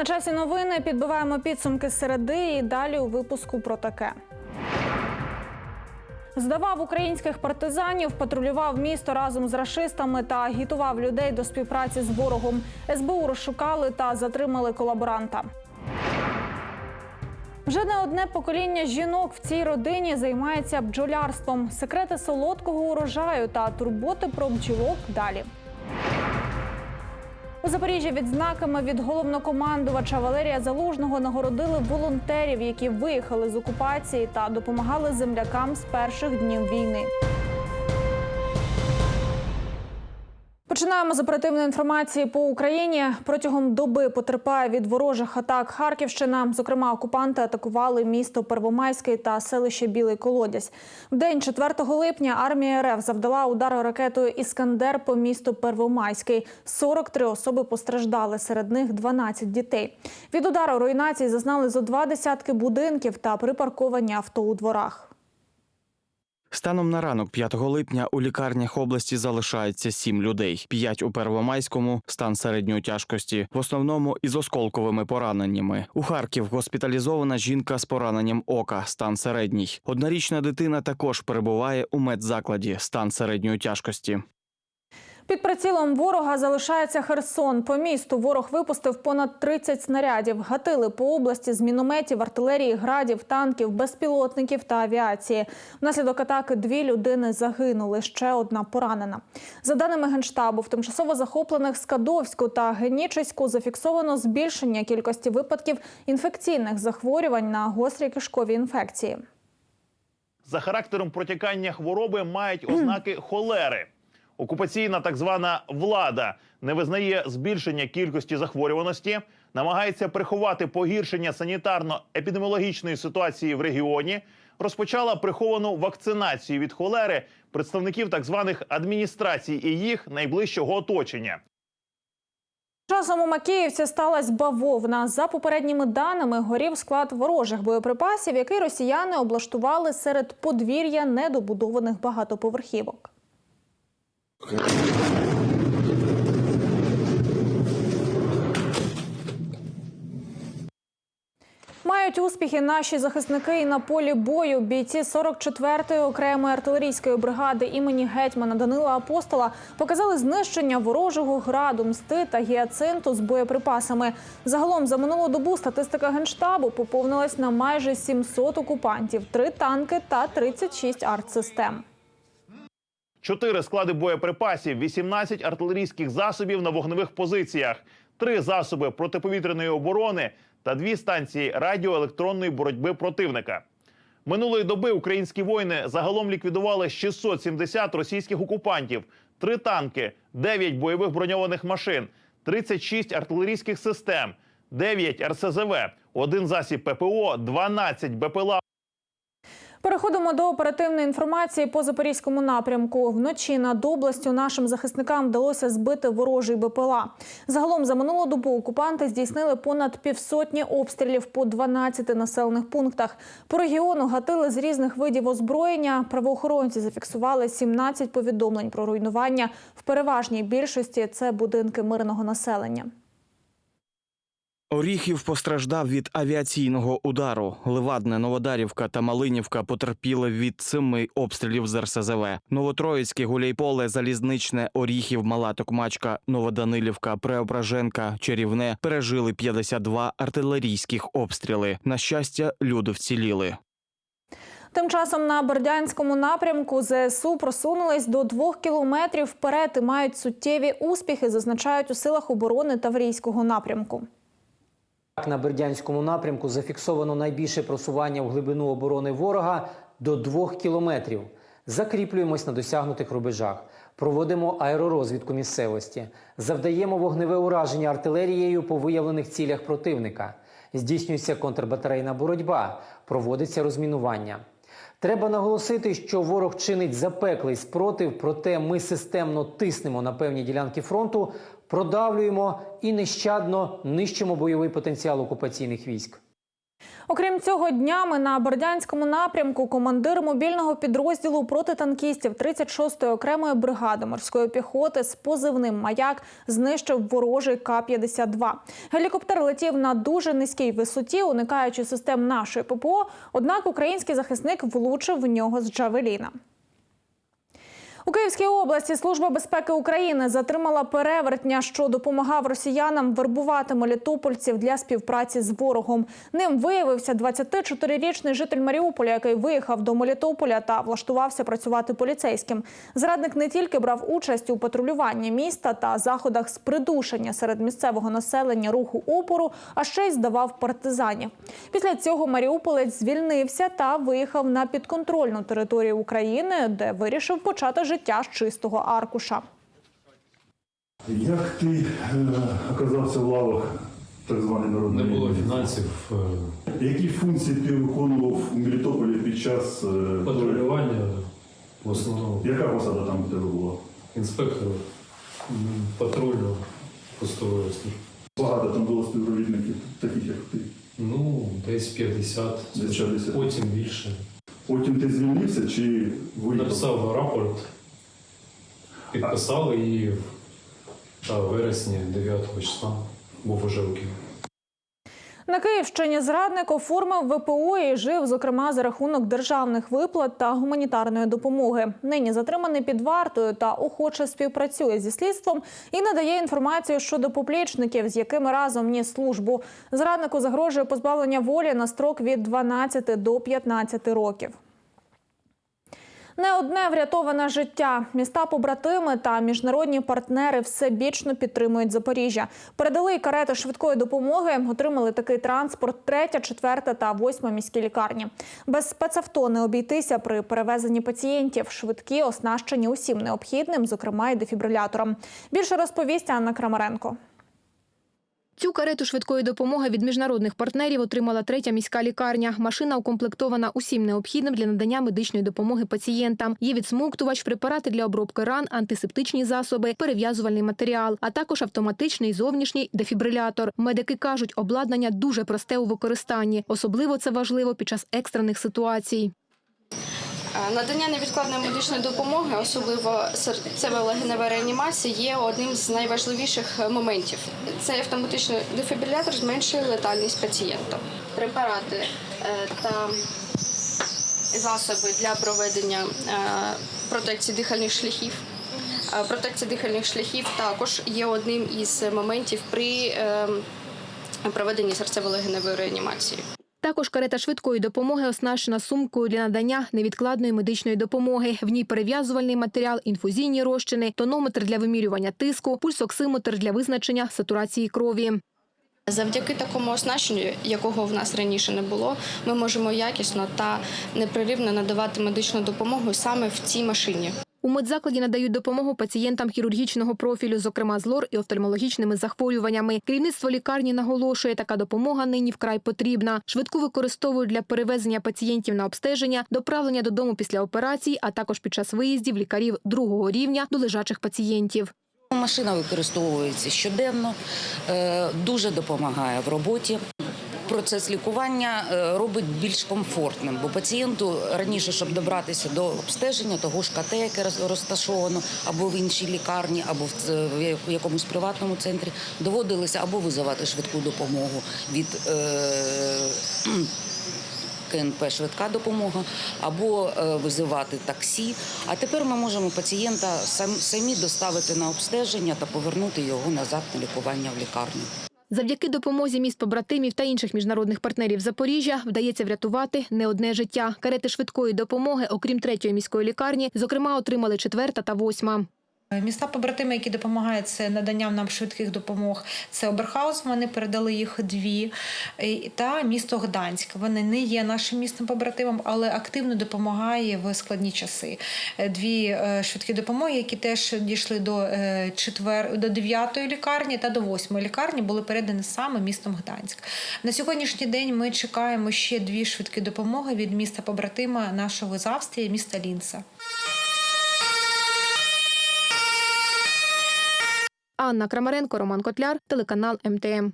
На часі новини підбиваємо підсумки середи і далі у випуску про таке. Здавав українських партизанів, патрулював місто разом з рашистами та агітував людей до співпраці з ворогом. СБУ розшукали та затримали колаборанта. Вже не одне покоління жінок в цій родині займається бджолярством. Секрети солодкого урожаю та турботи про бджолок далі. У Запоріжжі відзнаками від головнокомандувача Валерія Залужного нагородили волонтерів, які виїхали з окупації та допомагали землякам з перших днів війни. Починаємо з оперативної інформації по Україні. Протягом доби потерпає від ворожих атак Харківщина. Зокрема, окупанти атакували місто Первомайське та селище Білий Колодязь. В день 4 липня армія РФ завдала удар ракетою Іскандер по місту Первомайський. 43 особи постраждали, серед них 12 дітей. Від удару руйнації зазнали зо два десятки будинків та припарковані авто у дворах. Станом на ранок 5 липня у лікарнях області залишається сім людей. П'ять у Первомайському, стан середньої тяжкості, в основному із осколковими пораненнями. У Харків госпіталізована жінка з пораненням ока, стан середній. Однорічна дитина також перебуває у медзакладі, стан середньої тяжкості. Під прицілом ворога залишається Херсон. По місту ворог випустив понад 30 снарядів. Гатили по області з мінометів, артилерії, градів, танків, безпілотників та авіації. Внаслідок атаки дві людини загинули. Ще одна поранена. За даними генштабу, в тимчасово захоплених Скадовську та Генічеську зафіксовано збільшення кількості випадків інфекційних захворювань на гострі кишкові інфекції. За характером протікання хвороби мають ознаки холери. Окупаційна так звана влада не визнає збільшення кількості захворюваності, намагається приховати погіршення санітарно-епідеміологічної ситуації в регіоні, розпочала приховану вакцинацію від холери представників так званих адміністрацій і їх найближчого оточення. Часом у Макіївці сталася бавовна. За попередніми даними, горів склад ворожих боєприпасів, який росіяни облаштували серед подвір'я недобудованих багатоповерхівок. Мають успіхи наші захисники і на полі бою. Бійці 44-ї окремої артилерійської бригади імені гетьмана Данила Апостола показали знищення ворожого граду, мсти та гіацинту з боєприпасами. Загалом за минулу добу статистика генштабу поповнилась на майже 700 окупантів, 3 танки та 36 артсистем. Чотири склади боєприпасів, 18 артилерійських засобів на вогневих позиціях, три засоби протиповітряної оборони та дві станції радіоелектронної боротьби противника. Минулої доби українські воїни загалом ліквідували 670 російських окупантів, три танки, 9 бойових броньованих машин, 36 артилерійських систем, 9 РСЗВ, один засіб ППО, 12 БПЛА Переходимо до оперативної інформації по запорізькому напрямку. Вночі над областю нашим захисникам вдалося збити ворожий БПЛА. Загалом за минулу добу окупанти здійснили понад півсотні обстрілів по 12 населених пунктах. По регіону гатили з різних видів озброєння. Правоохоронці зафіксували 17 повідомлень про руйнування. В переважній більшості це будинки мирного населення. Оріхів постраждав від авіаційного удару. Левадне, Новодарівка та Малинівка потерпіли від семи обстрілів з РСЗВ. Новотроїцьке, Гуляйполе, Залізничне, Оріхів, Мала Токмачка, Новоданилівка, Преображенка, Чарівне пережили 52 артилерійських обстріли. На щастя, люди вціліли. Тим часом на Бердянському напрямку ЗСУ просунулись до двох кілометрів вперед і мають суттєві успіхи, зазначають у силах оборони Таврійського напрямку. На Бердянському напрямку зафіксовано найбільше просування в глибину оборони ворога до двох кілометрів. Закріплюємось на досягнутих рубежах, проводимо аеророзвідку місцевості, завдаємо вогневе ураження артилерією по виявлених цілях противника. Здійснюється контрбатарейна боротьба, проводиться розмінування. Треба наголосити, що ворог чинить запеклий спротив, проте ми системно тиснемо на певні ділянки фронту, продавлюємо і нещадно нищимо бойовий потенціал окупаційних військ. Окрім цього, днями на Бердянському напрямку командир мобільного підрозділу протитанкістів 36-ї окремої бригади морської піхоти з позивним маяк знищив ворожий К-52. Гелікоптер летів на дуже низькій висоті, уникаючи систем нашої ППО. Однак український захисник влучив в нього з Джавеліна. У Київській області Служба безпеки України затримала перевертня, що допомагав росіянам вербувати мелітопольців для співпраці з ворогом. Ним виявився 24-річний житель Маріуполя, який виїхав до Мелітополя та влаштувався працювати поліцейським. Зрадник не тільки брав участь у патрулюванні міста та заходах з придушення серед місцевого населення руху опору, а ще й здавав партизанів. Після цього Маріуполець звільнився та виїхав на підконтрольну територію України, де вирішив почати життя з чистого аркуша. Як ти е, оказався в лавах так званої Не було фінансів, е, Які функції ти виконував у Мелітополі під час е, патрулювання, в основному Яка посада там у тебе була? інспектору м, патрульного постової служби. Багато там було співробітників, таких як ти. Ну, десь 50, Десь 50. потім більше. Потім ти звільнився чи виїхав? Написав рапорт, підписали в та, вересні 9 числа був уже у Києві. На Київщині зрадник оформив ВПО і жив, зокрема, за рахунок державних виплат та гуманітарної допомоги. Нині затриманий під вартою та охоче співпрацює зі слідством і надає інформацію щодо поплічників, з якими разом ніс службу. Зраднику загрожує позбавлення волі на строк від 12 до 15 років. Не одне врятоване життя. Міста побратими та міжнародні партнери всебічно підтримують Запоріжжя. Передали й карети швидкої допомоги. Отримали такий транспорт третя, четверта та восьма міські лікарні. Без спецавто не обійтися при перевезенні пацієнтів. Швидкі оснащені усім необхідним, зокрема й дефібрилятором. Більше розповість Анна Крамаренко. Цю карету швидкої допомоги від міжнародних партнерів отримала третя міська лікарня. Машина укомплектована усім необхідним для надання медичної допомоги пацієнтам. Є відсмоктувач, препарати для обробки ран, антисептичні засоби, перев'язувальний матеріал, а також автоматичний зовнішній дефібрилятор. Медики кажуть, обладнання дуже просте у використанні. Особливо це важливо під час екстрених ситуацій. Е, Надання невідкладної медичної допомоги, особливо серцево-легенева реанімація, є одним з найважливіших моментів. Цей автоматичний дефібрилятор зменшує летальність пацієнта. Препарати е, та засоби для проведення е, протекції дихальних шляхів. Е, Протекція дихальних шляхів також є одним із моментів при е, проведенні серцево-легеневої реанімації. Також карета швидкої допомоги оснащена сумкою для надання невідкладної медичної допомоги. В ній перев'язувальний матеріал, інфузійні розчини, тонометр для вимірювання тиску, пульсоксиметр для визначення сатурації крові. Завдяки такому оснащенню, якого в нас раніше не було, ми можемо якісно та непреривно надавати медичну допомогу саме в цій машині. У медзакладі надають допомогу пацієнтам хірургічного профілю, зокрема з лор і офтальмологічними захворюваннями. Керівництво лікарні наголошує, така допомога нині вкрай потрібна. Швидку використовують для перевезення пацієнтів на обстеження, доправлення додому після операцій, а також під час виїздів лікарів другого рівня до лежачих пацієнтів. Машина використовується щоденно, е, дуже допомагає в роботі. Процес лікування е, робить більш комфортним, бо пацієнту раніше, щоб добратися до обстеження того ж КТ, яке роз- розташовано або в іншій лікарні, або в якомусь приватному центрі, доводилося або визивати швидку допомогу від е, КНП швидка допомога або е, визивати таксі. А тепер ми можемо пацієнта самі доставити на обстеження та повернути його назад на лікування в лікарню. Завдяки допомозі міст побратимів та інших міжнародних партнерів Запоріжжя вдається врятувати не одне життя. Карети швидкої допомоги, окрім третьої міської лікарні, зокрема отримали четверта та восьма. Міста побратими, які допомагають це наданням нам швидких допомог, це Оберхаус. Вони передали їх дві, та місто Гданськ. Вони не є нашим містом побратимом, але активно допомагає в складні часи. Е, Дві е, швидкі допомоги, які теж дійшли до е, четвер до дев'ятої лікарні та до восьмої лікарні, були передані саме містом Гданськ. На сьогоднішній день ми чекаємо ще дві швидкі допомоги від міста побратима нашого з Австрії, міста Лінца. Анна Крамаренко, Роман Котляр, телеканал МТМ.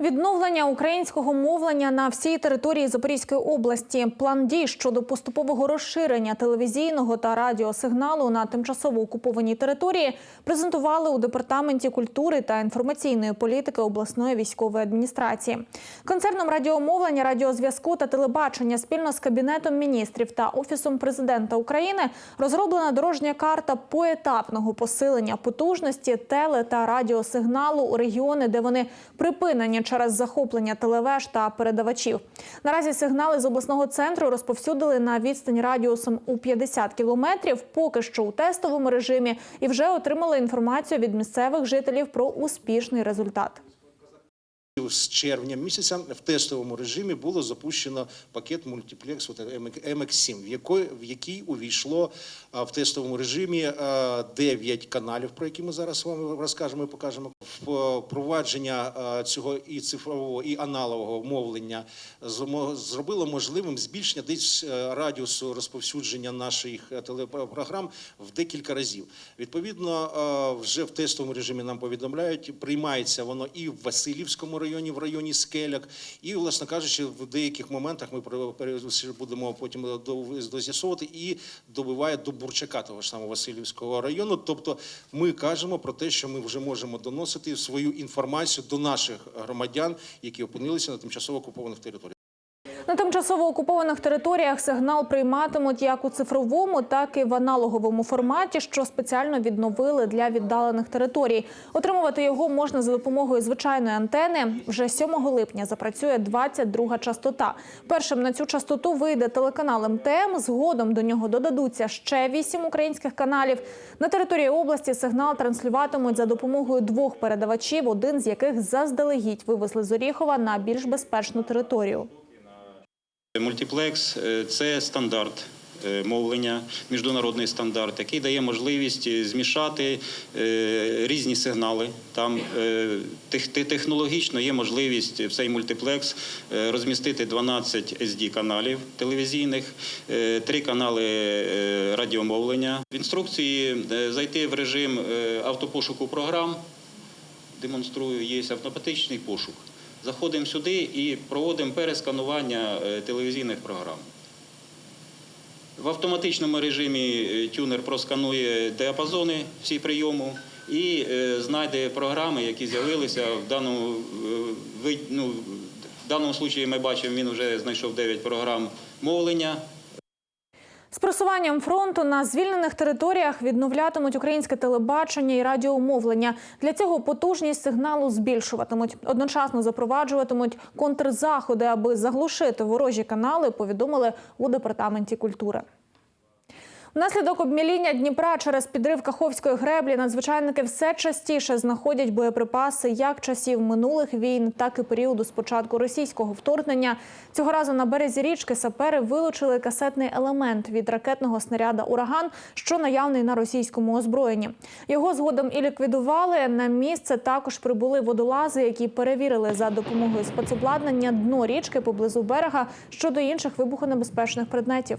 Відновлення українського мовлення на всій території Запорізької області. План дій щодо поступового розширення телевізійного та радіосигналу на тимчасово окупованій території презентували у департаменті культури та інформаційної політики обласної військової адміністрації. Концерном радіомовлення, радіозв'язку та телебачення спільно з кабінетом міністрів та офісом президента України розроблена дорожня карта поетапного посилення потужності теле та радіосигналу у регіони, де вони припинені через захоплення телевеж та передавачів. Наразі сигнали з обласного центру розповсюдили на відстань радіусом у 50 кілометрів, поки що у тестовому режимі, і вже отримали інформацію від місцевих жителів про успішний результат. З червня місяця в тестовому режимі було запущено пакет мультиплексу MX7, в який, увійшло в тестовому режимі 9 каналів, про які ми зараз вам розкажемо і покажемо. Впровадження цього і цифрового, і аналогового мовлення зробило можливим збільшення десь радіусу розповсюдження наших е, телепрограм в декілька разів. Відповідно, вже в тестовому режимі нам повідомляють, приймається воно і в Васильівському районі, в районі Скеляк, і, власне кажучи, в деяких моментах ми будемо потім до- доз'ясовувати і добиває до Бурчака, того ж самого Васильівського району. Тобто, ми кажемо про те, що ми вже можемо доносити свою інформацію до наших громадян, які опинилися на тимчасово окупованих територіях. На тимчасово окупованих територіях сигнал прийматимуть як у цифровому, так і в аналоговому форматі, що спеціально відновили для віддалених територій. Отримувати його можна за допомогою звичайної антени. Вже 7 липня запрацює 22 частота. Першим на цю частоту вийде телеканал МТМ. Згодом до нього додадуться ще 8 українських каналів. На території області сигнал транслюватимуть за допомогою двох передавачів, один з яких заздалегідь вивезли з Оріхова на більш безпечну територію. Мультиплекс е, це стандарт е, мовлення, міжнародний стандарт, який дає можливість е, змішати різні сигнали. Там тех- те- технологічно є можливість в цей мультиплекс розмістити 12 SD каналів телевізійних, три канали радіомовлення. В інструкції зайти в режим автопошуку програм демонструю, є автоматичний пошук. Заходимо сюди і проводимо пересканування е, телевізійних програм. В автоматичному режимі е, тюнер просканує діапазони всі прийому і е, знайде програми, які з'явилися в даному випадку ну, в даному случаї ми бачимо, він вже знайшов 9 програм мовлення. З просуванням фронту на звільнених територіях відновлятимуть українське телебачення і радіомовлення. Для цього потужність сигналу збільшуватимуть. Одночасно запроваджуватимуть контрзаходи, аби заглушити ворожі канали. Повідомили у департаменті культури. Внаслідок обміління Дніпра через підрив Каховської греблі надзвичайники все частіше знаходять боєприпаси як часів минулих війн, так і періоду спочатку російського вторгнення. Цього разу на березі річки сапери вилучили касетний елемент від ракетного снаряда Ураган, що наявний на російському озброєнні. Його згодом і ліквідували. На місце також прибули водолази, які перевірили за допомогою спецобладнання дно річки поблизу берега щодо інших вибухонебезпечних предметів.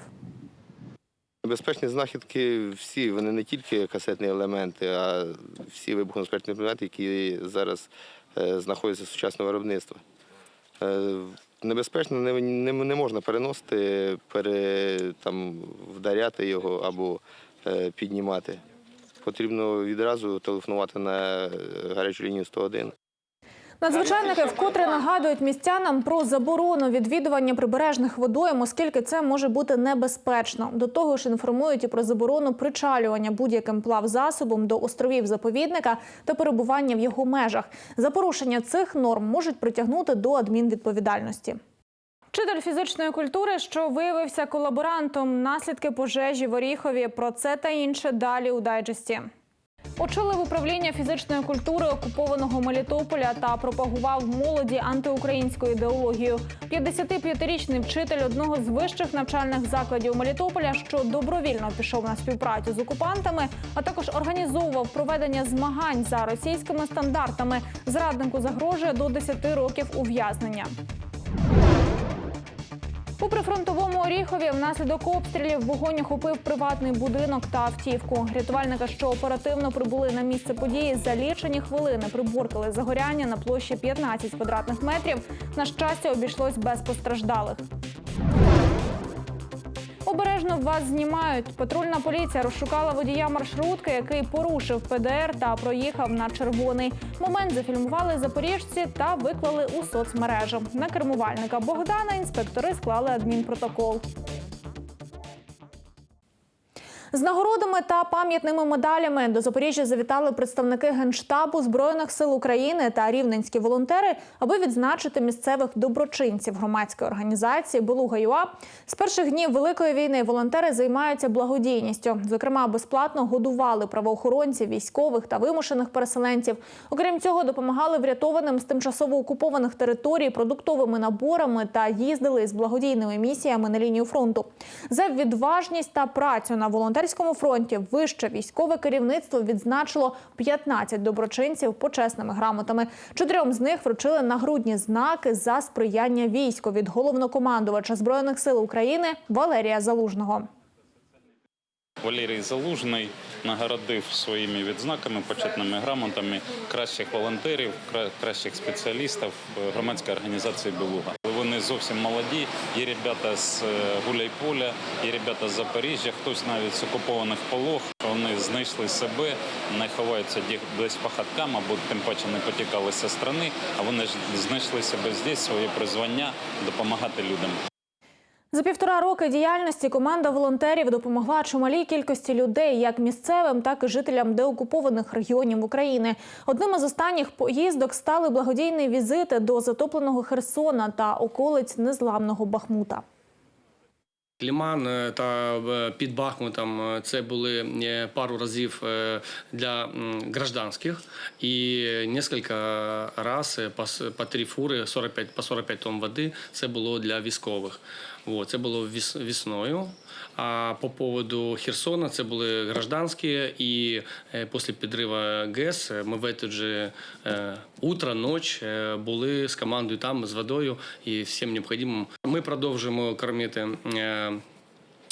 Безпечні знахідки всі, вони не тільки касетні елементи, а всі вибухонебезпечні предмети, які зараз е, знаходяться в сучасному виробництві. Е, небезпечно не, не, можна переносити, пере, там, вдаряти його або е, піднімати. Потрібно відразу телефонувати на гарячу лінію 101. Надзвичайники вкотре нагадують містянам про заборону відвідування прибережних водойм, оскільки це може бути небезпечно. До того ж, інформують і про заборону причалювання будь-яким плавзасобом до островів заповідника та перебування в його межах. За порушення цих норм можуть притягнути до адмінвідповідальності. Вчитель фізичної культури, що виявився колаборантом, наслідки пожежі в Оріхові. Про це та інше далі у дайджесті. Очолив управління фізичної культури окупованого Мелітополя та пропагував молоді антиукраїнську ідеологію. 55-річний вчитель одного з вищих навчальних закладів Мелітополя, що добровільно пішов на співпрацю з окупантами, а також організовував проведення змагань за російськими стандартами. Зраднику загрожує до 10 років ув'язнення. У прифронтовому Оріхові внаслідок обстрілів вогонь охопив приватний будинок та автівку. Рятувальники, що оперативно прибули на місце події, за лічені хвилини приборкали загоряння на площі 15 квадратних метрів. На щастя, обійшлось без постраждалих. Обережно вас знімають. Патрульна поліція розшукала водія маршрутки, який порушив ПДР та проїхав на червоний. Момент зафільмували запоріжці та виклали у соцмережу. На кермувальника Богдана інспектори склали адмінпротокол. З нагородами та пам'ятними медалями до Запоріжжя завітали представники Генштабу Збройних сил України та рівненські волонтери, аби відзначити місцевих доброчинців громадської організації Белуга ЮА. З перших днів великої війни волонтери займаються благодійністю. Зокрема, безплатно годували правоохоронців, військових та вимушених переселенців. Окрім цього, допомагали врятованим з тимчасово окупованих територій продуктовими наборами та їздили з благодійними місіями на лінію фронту. За відважність та працю на волонтерському фронті вище військове керівництво відзначило 15 доброчинців почесними грамотами. Чотирьом з них вручили нагрудні знаки за сприяння війську від головнокомандувача збройних сил України Валерія Залужного. Валерій Залужний нагородив своїми відзнаками, почетними грамотами кращих волонтерів, кращих спеціалістів громадської організації Белуга. Зовсім молоді. Є ребята з е, Гуляйполя, є ребята з Запоріжжя, хтось навіть з окупованих полог. Вони знайшли себе, не ховаються десь по хаткам або тим паче не потікалися з страни, а вони знайшли себе здесь, своє призвання допомагати людям. За півтора роки діяльності команда волонтерів допомогла чималій кількості людей, як місцевим, так і жителям деокупованих регіонів України. Одним із останніх поїздок стали благодійні візити до затопленого Херсона та околиць незламного Бахмута. Ліман е, та під Бахмутом е, це були е, пару разів для гражданських і кілька раз по, с- по три фури 45, по 45 тонн води це було для військових. Вот, це було віс- весною. А по поводу Херсона це були гражданські, і е, після підриву ГЕС е, ми в это же е, утро, ніч були з командою там, з водою і всім необхідним. Ми продовжуємо кормити.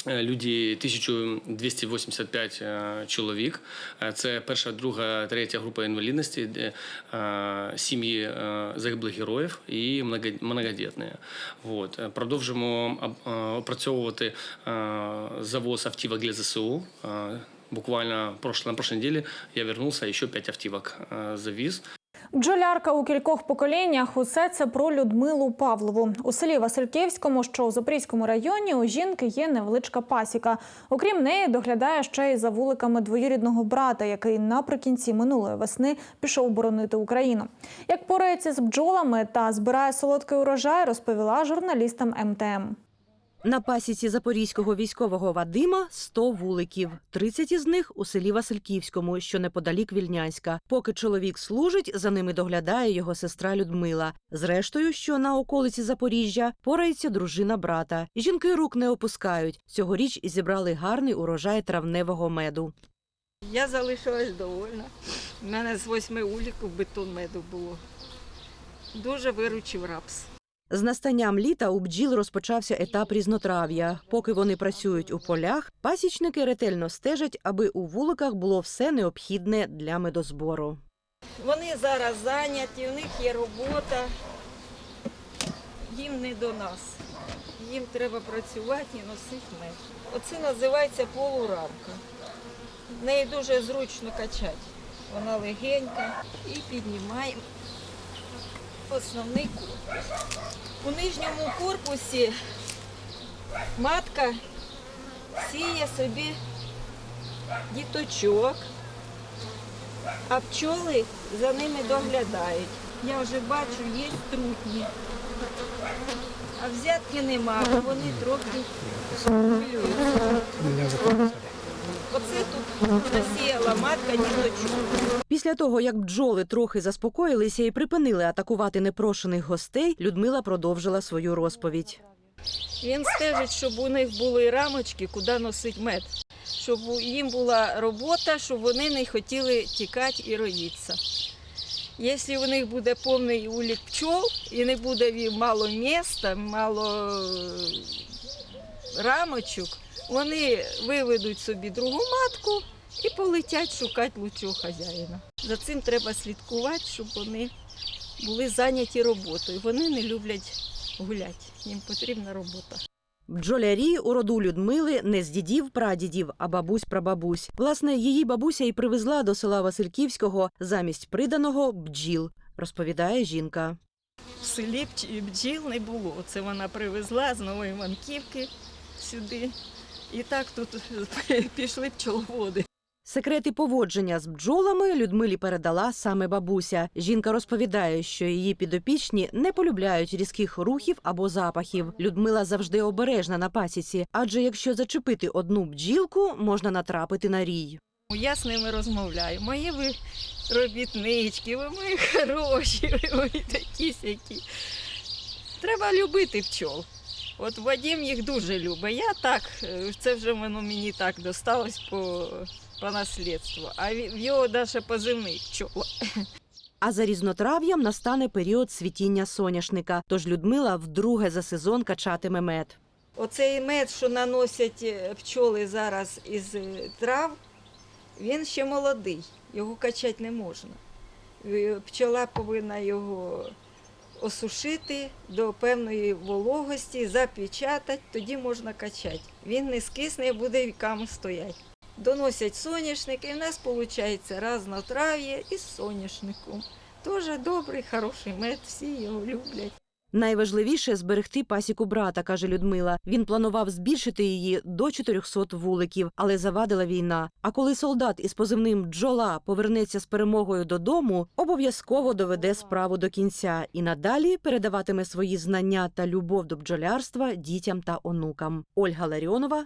Е, Люди 1285 е, чоловік. Е, Це перша, друга, третя група інвалідності, сім'ї загиблих героїв і многодітні. Вот. Продовжимо опрацьовувати завоз автівок для ЗСУ. Буквально на прошлой неделе я вернулся, еще 5 автівок завіз. Бджолярка у кількох поколіннях усе це про Людмилу Павлову. У селі Васильківському, що у Запорізькому районі, у жінки є невеличка пасіка. Окрім неї, доглядає ще й за вуликами двоюрідного брата, який наприкінці минулої весни пішов боронити Україну. Як порається з бджолами та збирає солодкий урожай, розповіла журналістам МТМ. На пасіці запорізького військового Вадима 100 вуликів. 30 із них у селі Васильківському, що неподалік Вільнянська. Поки чоловік служить, за ними доглядає його сестра Людмила. Зрештою, що на околиці Запоріжжя порається дружина брата. Жінки рук не опускають. Цьогоріч зібрали гарний урожай травневого меду. Я залишилась довольна. У мене з восьми уліків бетон меду було. Дуже виручив рапс. З настанням літа у бджіл розпочався етап різнотрав'я. Поки вони працюють у полях, пасічники ретельно стежать, аби у вуликах було все необхідне для медозбору. Вони зараз зайняті, у них є робота. Їм не до нас. Їм треба працювати і носити мед. Оце називається полурамка. Неї дуже зручно качати. Вона легенька і піднімаємо основний корпус. У нижньому корпусі матка сіє собі діточок, а пчоли за ними доглядають. Я вже бачу, є трутні. А взятки нема, бо вони трохи хвилюються. Насіяла матка діточок. Після того, як бджоли трохи заспокоїлися і припинили атакувати непрошених гостей, Людмила продовжила свою розповідь. Він стежить, щоб у них були рамочки, куди носить мед, щоб їм була робота, щоб вони не хотіли тікати і роїтися. Якщо у них буде повний улік пчол і не буде мало міста, мало е, рамочок, вони виведуть собі другу матку і полетять шукати лучшого хазяїна. За цим треба слідкувати, щоб вони були зайняті роботою. Вони не люблять гуляти, їм потрібна робота. Бджолярі у роду Людмили не з дідів прадідів, а бабусь прабабусь. Власне, її бабуся і привезла до села Васильківського замість приданого бджіл, розповідає жінка. В селі бджіл не було. Це вона привезла з Нової Манківки сюди. І так тут пішли пчеловоди. Секрети поводження з бджолами Людмилі передала саме бабуся. Жінка розповідає, що її підопічні не полюбляють різких рухів або запахів. Людмила завжди обережна на пасіці, адже якщо зачепити одну бджілку, можна натрапити на рій. Я з ними розмовляю. Мої ви робітнички, ви мої хороші, ви мої такі сякі. Треба любити пчол. От Вадим їх дуже любить. Я так, е, це вже воно мені так досталось по, по наслідству. А в його навіть позивний пчола. А за різнотрав'ям настане період світіння соняшника. Тож Людмила вдруге за сезон качатиме мед. Оцей мед, що наносять е, пчоли зараз із е, трав, він ще молодий, його качати не можна. Пчола повинна його осушити до певної вологості, запечатати, тоді можна качати. Він не скисне, буде віками стояти. Доносять соняшник, і в нас виходить раз на трав'я із соняшником. Дуже добрий, хороший мед, всі його люблять. Найважливіше зберегти пасіку брата, каже Людмила. Він планував збільшити її до 400 вуликів, але завадила війна. А коли солдат із позивним Джола повернеться з перемогою додому, обов'язково доведе справу до кінця і надалі передаватиме свої знання та любов до бджолярства дітям та онукам. Ольга Ларіонова,